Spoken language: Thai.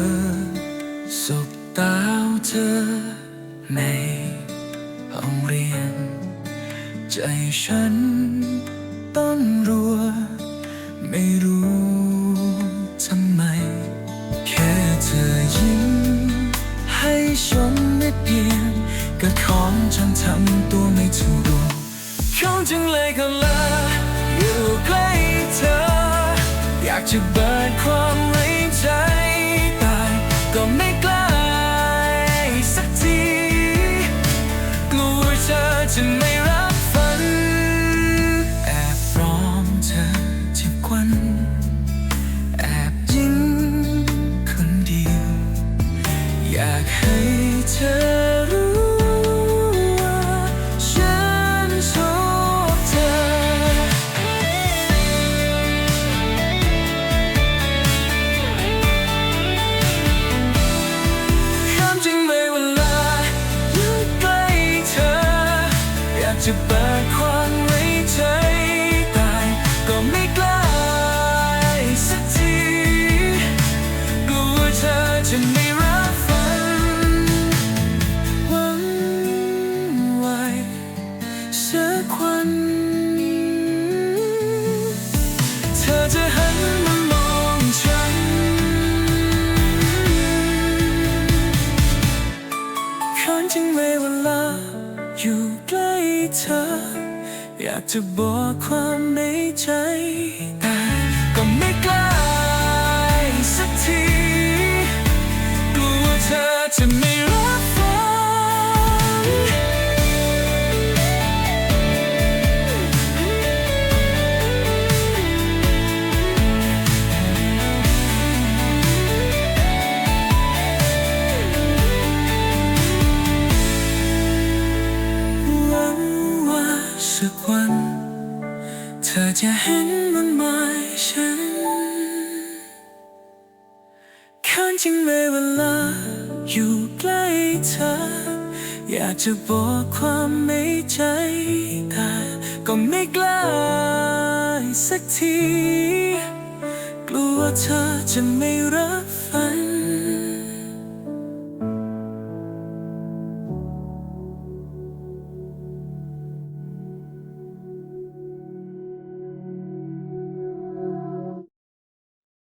บังเอิญสบตาเธอ ในห้องเรียน ใจฉันต้นรัว ไม่รู้ทำไม แค่เธอยิ้ม ให้ชมนิดเดียวก็ของฉันทำตัวไม่ถูกของจึงเลยก็ลาอยู่ใกล้เธอ อยากจะเบ จะไม่รับฝัน แอบร้องเธอทุกวัน แอบยิ้มคนเดียว อยากให้เธอ จะเปิดความไว้ใจแต่ก็ไม่กล้าสักทีกลัวเธอจะไม่รับฟังหวังไว้สักวันเธอจะ ใกล้เธอ อยากจะบอกความในใจแต่ สักวัน เธอจะเห็นมันหมายฉันคืนจริงไม่เวลา อยู่ใกล้เธอ อยากจะบอกความในใจแต่ก็ไม่กล้าสักที กลัวเธอจะไม่รับฟัง